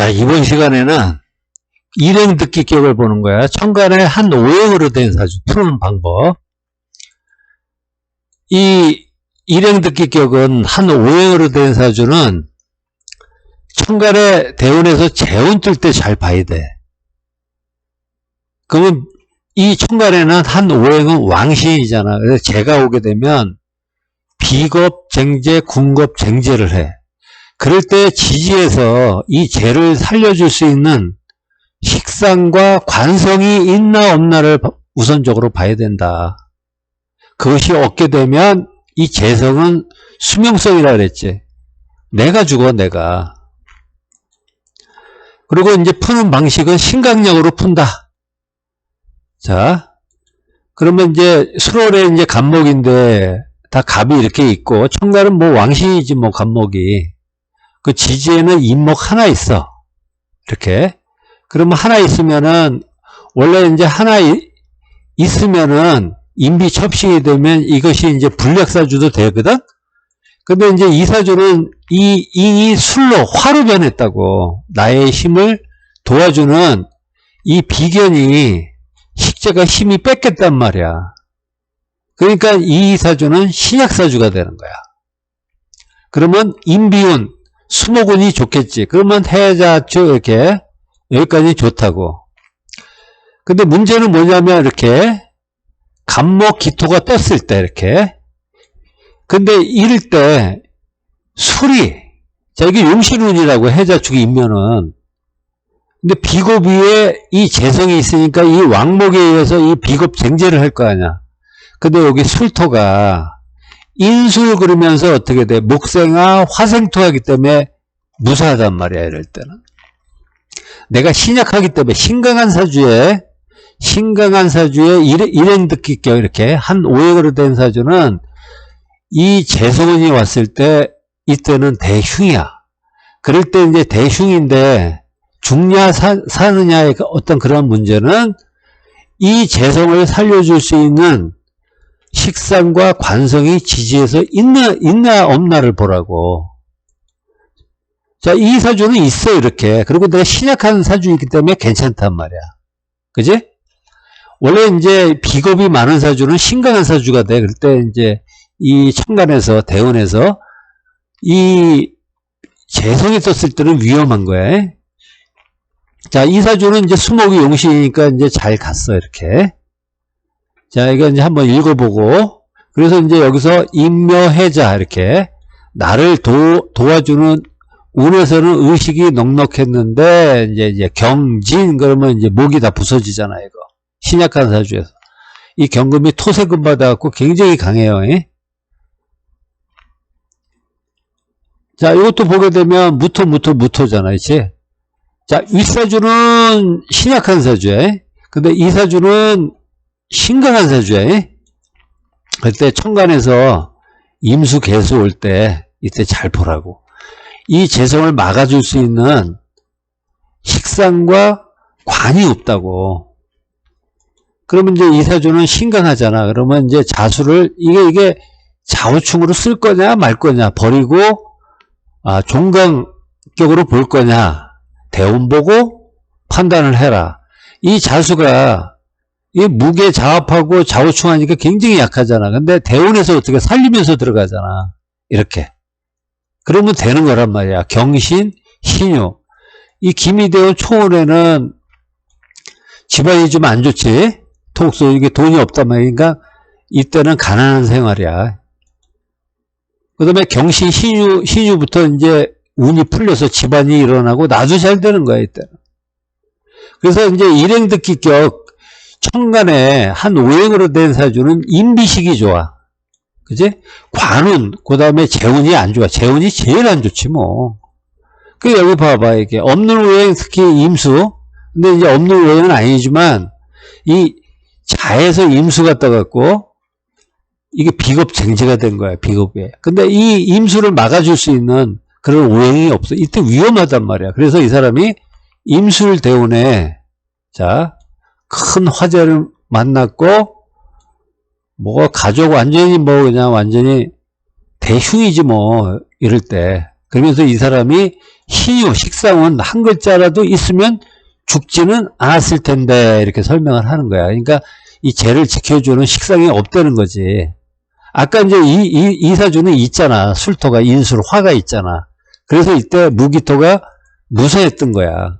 자, 이번 시간에는 일행 듣기 기억을 보는 거야. 천간에 한 오행으로 된 사주 푸는 방법. 이 일행 듣기 기억은 한 오행으로 된 사주는 천간에 대운에서 재운 뜰 때 잘 봐야 돼. 그러면 이 천간에는 한 오행은 왕신이잖아. 그래서 재가 오게 되면 비겁, 쟁제, 군겁, 쟁제를 해. 그럴 때 지지에서 이 재를 살려줄 수 있는 식상과 관성이 있나 없나를 우선적으로 봐야 된다. 그것이 없게 되면 이 재성은 수명성이라 그랬지. 내가 죽어, 내가. 그리고 이제 푸는 방식은 신강력으로 푼다. 자, 그러면 이제 수월에 이제 간목인데 다 갑이 이렇게 있고 청갈은 뭐 왕신이지 뭐 간목이. 그 지지에는 인목 하나 있어. 이렇게. 그러면 하나 있으면은, 원래 이제 하나 있으면은, 인비 첩신이 되면 이것이 이제 불력사주도 되거든? 근데 이제 이 사주는 이, 이 술로 화로 변했다고. 나의 힘을 도와주는 이 비견이 식재가 힘이 뺏겼단 말이야. 그러니까 이 사주는 신약사주가 되는 거야. 그러면 인비운, 수목운이 좋겠지. 그러면 해자주 이렇게 여기까지 좋다고. 근데 문제는 뭐냐면 이렇게 간목 기토가 떴을 때 이렇게 근데 이럴 때 술이 자 이게 용신운이라고 해자축이 있면은 근데 비겁 위에 이 재성이 있으니까 이 왕목에 의해서 이 비겁 쟁제를 할 거 아니야. 근데 여기 술토가 인술 그러면서 어떻게 돼? 목생화, 화생토하기 때문에 무사하단 말이야, 이럴 때는. 내가 신약하기 때문에 신강한 사주에, 신강한 사주에 일행 듣기 격 이렇게 한 5액으로 된 사주는 이 재성운이 왔을 때, 이때는 대흉이야. 그럴 때 이제 대흉인데, 죽냐 사, 사느냐의 어떤 그런 문제는 이 재성을 살려줄 수 있는 식상과 관성이 지지해서 있나, 있나 없나를 보라고. 자, 이 사주는 있어, 이렇게. 그리고 내가 신약한 사주이기 때문에 괜찮단 말이야. 그지? 원래 이제 비겁이 많은 사주는 신강한 사주가 돼. 그럴 때 이제 이 천간에서, 대원에서 이 재성이 떴을 때는 위험한 거야. 자, 이 사주는 이제 수목이 용신이니까 이제 잘 갔어, 이렇게. 자, 이거 이제 한번 읽어보고, 그래서 이제 여기서 임묘해자, 이렇게, 나를 도, 도와주는, 운에서는 의식이 넉넉했는데, 이제, 이제 경진, 그러면 이제 목이 다 부서지잖아, 이거. 신약한 사주에서. 이 경금이 토세금 받아갖고 굉장히 강해요, 예? 자, 이것도 보게 되면 무토, 무토, 무토잖아, 그치? 자, 윗사주는 신약한 사주에, 근데 이 사주는 심각한 사주야. 그때 천간에서 임수 개수 올 때 이때 잘 보라고. 이 재성을 막아줄 수 있는 식상과 관이 없다고. 그러면 이제 이 사주는 신강하잖아. 그러면 이제 자수를 이게 이게 좌우충으로 쓸 거냐 말 거냐 버리고 아, 종강격으로 볼 거냐 대운 보고 판단을 해라. 이 자수가 이 무게 자합하고 좌우충하니까 굉장히 약하잖아. 근데 대운에서 어떻게 살리면서 들어가잖아. 이렇게. 그러면 되는 거란 말이야. 경신, 신유. 이 기미대운 초월에는 집안이 좀 안 좋지. 독소, 이게 돈이 없단 말이니까 이때는 가난한 생활이야. 그 다음에 경신, 신유, 신유부터 이제 운이 풀려서 집안이 일어나고 나도 잘 되는 거야, 이때는. 그래서 이제 일행 듣기 격 천간에 한 오행으로 된 사주는 인비식이 좋아. 그지? 관운, 그 다음에 재운이 안 좋아. 재운이 제일 안 좋지, 뭐. 그, 여기 봐봐, 이게. 없는 오행, 특히 임수. 근데 이제 없는 오행은 아니지만, 이 자에서 임수가 떠갖고, 이게 비겁쟁제가 된 거야, 비겁에. 근데 이 임수를 막아줄 수 있는 그런 오행이 없어. 이때 위험하단 말이야. 그래서 이 사람이 임술 대운에, 자, 큰 화제를 만났고 뭐 가족 완전히 뭐 그냥 완전히 대흉이지 뭐 이럴 때 그러면서 이 사람이 신유, 식상은 한 글자라도 있으면 죽지는 않았을 텐데 이렇게 설명을 하는 거야. 그러니까 이 죄를 지켜주는 식상이 없다는 거지. 아까 이제 이, 이, 이사주는 있잖아. 술토가 인술, 화가 있잖아. 그래서 이때 무기토가 무서했던 거야.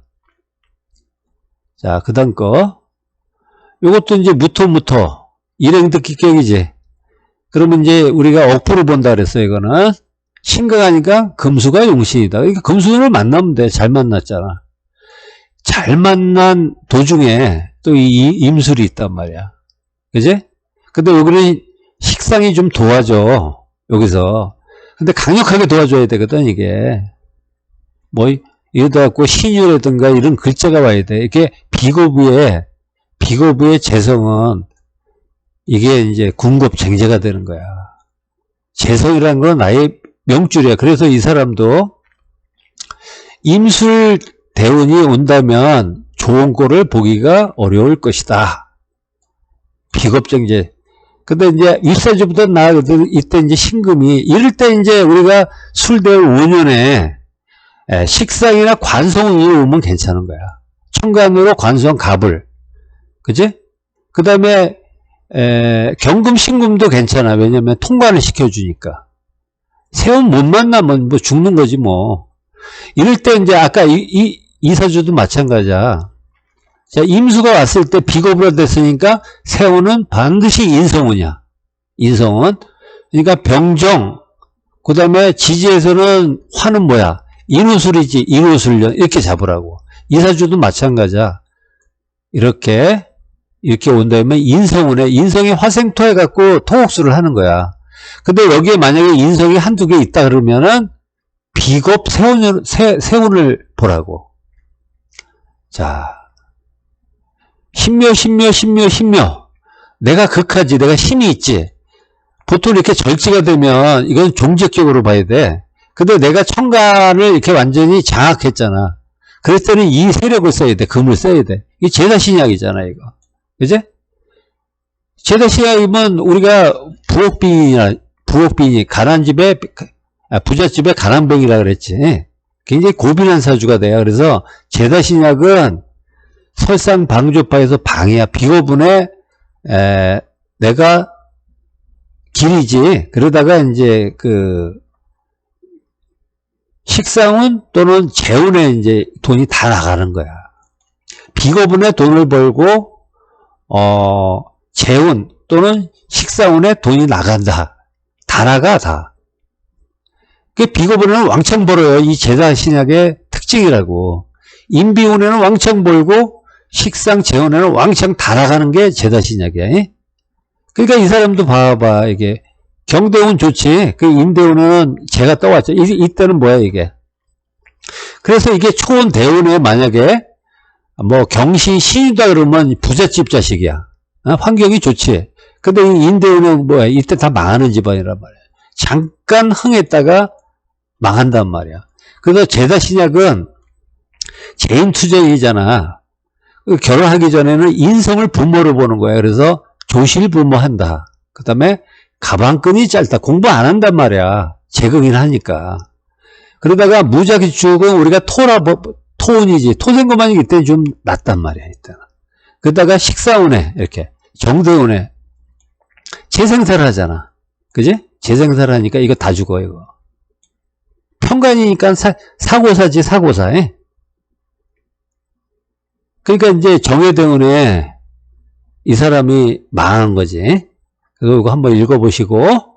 자, 그 다음 거. 요것도 이제 무토무토. 일행득 기격이지. 그러면 이제 우리가 억부로 본다 그랬어, 이거는. 심각하니까 금수가 용신이다. 그러니까 금수를 만나면 돼. 잘 만났잖아. 잘 만난 도중에 또 이 임술이 있단 말이야. 그지? 근데 여기는 식상이 좀 도와줘. 여기서. 근데 강력하게 도와줘야 되거든, 이게. 뭐, 이러다 갖고 신유라든가 이런 글자가 와야 돼. 이렇게 비고부의, 비고부의 재성은 이게 이제 궁급쟁제가 되는 거야. 재성이라는 건 나의 명줄이야. 그래서 이 사람도 임술 대운이 온다면 좋은 꼴을 보기가 어려울 것이다. 비겁쟁제. 근데 이제 일사주부터 나거든 이때 이제 신금이 이럴 때 이제 우리가 술대운 5년에 식상이나 관성운이 오면 괜찮은 거야. 천간으로 관성 갑을. 그지? 그 다음에 경금 신금도 괜찮아. 왜냐면 통관을 시켜주니까. 세운 못 만나면 뭐 죽는 거지 뭐. 이럴 때 이제 아까 이, 이 이사주도 마찬가지야. 자, 임수가 왔을 때 비겁으로 됐으니까 세운은 반드시 인성운이야. 인성운. 그러니까 병정. 그 다음에 지지에서는 화는 뭐야? 인후술이지. 인후술련. 이렇게 잡으라고. 이사주도 마찬가지야. 이렇게, 이렇게 온다면 인성운에, 인성이 화생토해 갖고 토옥수를 하는 거야. 근데 여기에 만약에 인성이 한두 개 있다 그러면은 비겁 세운을, 세, 세운을 보라고. 자, 신묘, 신묘, 신묘, 신묘. 내가 극하지, 내가 힘이 있지. 보통 이렇게 절지가 되면 이건 종적격으로 봐야 돼. 근데 내가 천간을 이렇게 완전히 장악했잖아. 그랬더니 이 세력을 써야 돼. 금을 써야 돼. 이게 제다신약이잖아, 이거. 그지? 제다신약이면 우리가 부엌빈이나, 부엌빈이, 가난 집에, 아, 부잣집에 가난뱅이라 그랬지. 굉장히 고빈한 사주가 돼요. 그래서 제다신약은 설상 방조파에서 방이야. 비고분에 에, 내가 길이지. 그러다가 이제 그 식상운 또는 재운에 이제 돈이 다 나가는 거야. 비고분에 돈을 벌고 어 재운 또는 식상운에 돈이 나간다. 다 나가 다. 그 비고분에는 왕창 벌어요. 이 제자 신약의 특징이라고. 인비운에는 왕창 벌고 식상 재원에는 왕창 달아가는 게 제다 신약이야. 예? 그러니까 이 사람도 봐봐 이게 경대운 좋지. 그 인대운은 제가 떠왔죠. 이, 이때는 뭐야 이게. 그래서 이게 초원 대운에 만약에 뭐 경신 신이다 그러면 부잣집 자식이야. 어? 환경이 좋지. 근데 이 인대운은 뭐야 이때 다 망하는 집안이란 말이야. 잠깐 흥했다가 망한단 말이야. 그래서 제다 신약은 재임 투쟁이잖아. 결혼하기 전에는 인성을 부모로 보는 거야. 그래서 조실 부모한다. 그 다음에 가방끈이 짧다. 공부 안 한단 말이야. 재경인 하니까. 그러다가 무작위축은 우리가 토라, 토운이지. 토생고만이기 때문에 좀 낫단 말이야. 일단. 그러다가 식사운에, 이렇게. 정대운에. 재생사를 하잖아. 그지? 재생사를 하니까 이거 다 죽어, 이거. 평간이니까 사, 사고사지, 사고사. 에? 그러니까 이제 정해대운에 이 사람이 망한 거지. 그거 한번 읽어보시고